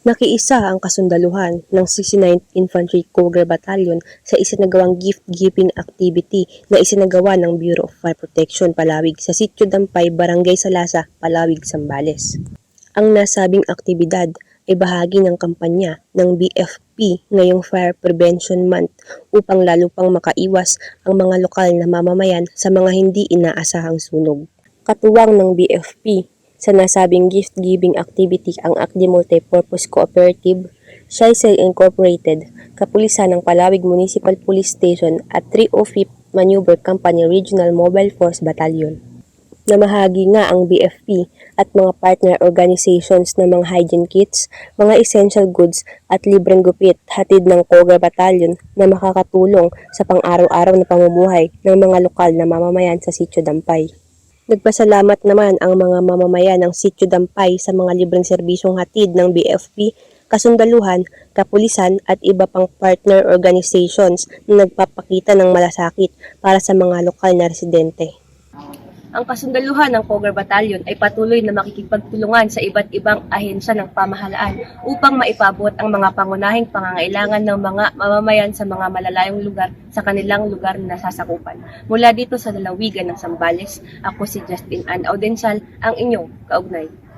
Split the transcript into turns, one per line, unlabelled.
Nakiisa ang kasundaluhan ng 69th Infantry Cougar Battalion sa isinagawang gift-giving activity na isinagawa ng Bureau of Fire Protection Palawig sa Sitio Dampay, Barangay Salasa, Palawig, Sambales. Ang nasabing aktibidad ay bahagi ng kampanya ng BFP ngayong Fire Prevention Month upang lalo pang makaiwas ang mga lokal na mamamayan sa mga hindi inaasahang sunog. Katuwang ng BFP sa nasabing gift-giving activity ang ACDI Multipurpose Cooperative, Shaisel Incorporated, Kapulisan ng Palawig Municipal Police Station at 305th Maneuver Company Regional Mobile Force Battalion. Namahagi nga ang BFP at mga partner organizations ng mga hygiene kits, mga essential goods at libreng gupit hatid ng Koga Battalion na makakatulong sa pang-araw-araw na pamumuhay ng mga lokal na mamamayan sa Sitio Dampay. Nagpasalamat naman ang mga mamamayan ng Sitio Dampay sa mga libreng serbisyong hatid ng BFP, kasundaluhan, kapulisan at iba pang partner organizations na nagpapakita ng malasakit para sa mga lokal na residente. Ang kasundaluhan ng Kogar Battalion ay patuloy na makikipagtulungan sa iba't ibang ahensya ng pamahalaan upang maipabot ang mga pangunahing pangangailangan ng mga mamamayan sa mga malalayong lugar sa kanilang lugar na nasasakupan. Mula dito sa lalawigan ng Sambales, ako si Justin Ann Audensal, ang inyong kaugnay.